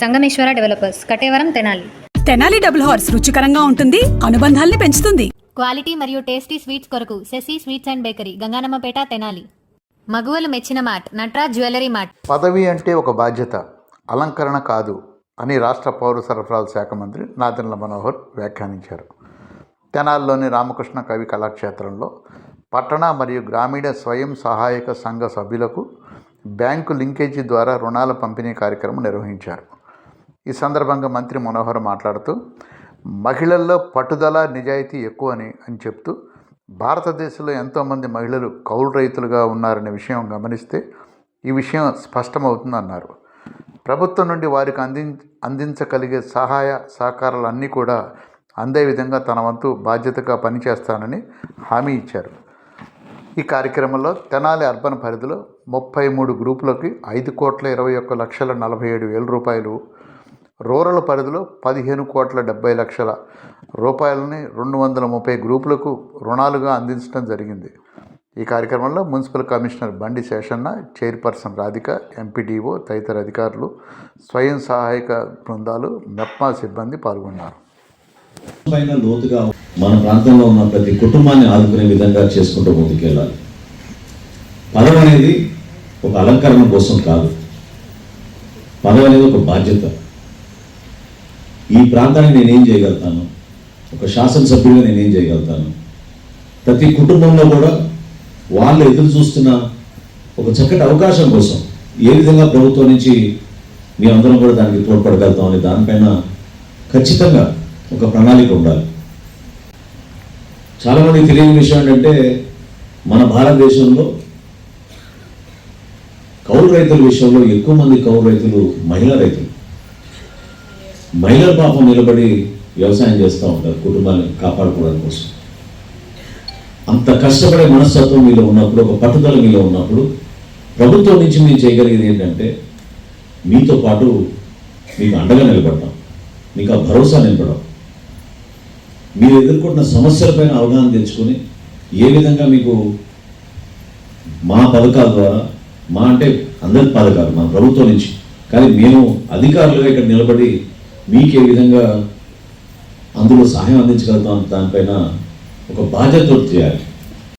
Sangameswara developers Kataveram Tenali. Tenali double horse రుచికరంగా ఉంటుంది అనుబంధాల్ని పెంచుతుంది. క్వాలిటీ మరియు టేస్టీ స్వీట్స్ కొరకు Sasi sweets and bakery Ganganammapeta Tenali. మగువలు మెచ్చిన మార్ట్ నట్రాజ్ జ్యువెలరీ మార్ట్ పదవి అంటే ఒక బాధ్యత అలంకరణ కాదు అని రాష్ట్ర పౌర సరఫరాల శాఖ మంత్రి నాదెండ్ల మనోహర్ వ్యాఖ్యానించారు. తెనాలిలోని రామకృష్ణ కవి కళాక్షేత్రంలో పట్టణ మరియు గ్రామీణ స్వయం సహాయక సంఘ సభ్యులకు బ్యాంకు లింకేజీ ద్వారా రుణాల పంపిణీ కార్యక్రమం నిర్వహించారు. ఈ సందర్భంగా మంత్రి మనోహర్ మాట్లాడుతూ మహిళల్లో పట్టుదల నిజాయితీ ఎక్కువ అని చెప్తూ భారతదేశంలో ఎంతోమంది మహిళలు కౌలు రైతులుగా ఉన్నారనే విషయం గమనిస్తే ఈ విషయం స్పష్టమవుతుందన్నారు. ప్రభుత్వం నుండి వారికి అంది అందించగలిగే సహాయ సహకారాలన్నీ కూడా అందే విధంగా తన వంతు బాధ్యతగా పనిచేస్తానని హామీ ఇచ్చారు. ఈ కార్యక్రమంలో తెనాలి అర్బన్ పరిధిలో ముప్పై మూడు గ్రూపులకి ఐదు కోట్ల ఇరవై ఒక్క లక్షల నలభై ఏడు వేల రూపాయలు రూరల్ పరిధిలో పదిహేను కోట్ల డెబ్బై లక్షల రూపాయలని రెండు వందల ముప్పై గ్రూపులకు రుణాలుగా అందించడం జరిగింది. ఈ కార్యక్రమంలో మున్సిపల్ కమిషనర్ బండి శేషన్న చైర్పర్సన్ రాధిక ఎంపీడీఓ తదితర అధికారులు స్వయం సహాయక బృందాలు మెప్మా సిబ్బంది పాల్గొన్నారు. పైన లోతుగా మన ప్రాంతంలో ఉన్న ప్రతి కుటుంబాన్ని ఆదుకునే విధంగా చేసుకుంటూ ముందుకెళ్ళాలి. పదవి అనేది ఒక అలంకరణ కోసం కాదు. పదవి అనేది ఒక బాధ్యత. ఈ ప్రాంతాన్ని నేనేం చేయగలుగుతాను? ఒక శాసనసభ్యుడిగా నేనేం చేయగలుగుతాను? ప్రతి కుటుంబంలో కూడా వాళ్ళు ఎదురు చూస్తున్న ఒక చక్కటి అవకాశం కోసం ఏ విధంగా ప్రభుత్వం నుంచి మీ అందరం కూడా దానికి తోడ్పడగలుగుతాం అనే దానిపైన ఖచ్చితంగా ఒక ప్రణాళిక ఉండాలి. చాలామంది తెలియని విషయం ఏంటంటే మన భారతదేశంలో కౌలు రైతుల విషయంలో ఎక్కువ మంది కౌలు రైతులు మహిళా రైతులు. మహిళల పాపం నిలబడి వ్యవసాయం చేస్తూ ఉంటారు కుటుంబాన్ని కాపాడుకోవడం కోసం. అంత కష్టపడే మనస్తత్వం మీలో ఉన్నప్పుడు ఒక పట్టుదల మీలో ఉన్నప్పుడు ప్రభుత్వం నుంచి మీరు చేయగలిగేది ఏంటంటే మీతో పాటు మీకు అండగా నిలబడటం మీకు ఆ భరోసా నిలబడడం మీరు ఎదుర్కొంటున్న సమస్యలపైన అవగాహన తెచ్చుకొని ఏ విధంగా మీకు మా పథకాల ద్వారా మా అంటే అందరి పథకాలు మా ప్రభుత్వం నుంచి కానీ మేము అధికారులుగా ఇక్కడ నిలబడి మీకే విధంగా అందులో సహాయం అందించగలుగుతాం దానిపైన ఒక బాధ్యత చేయాలి.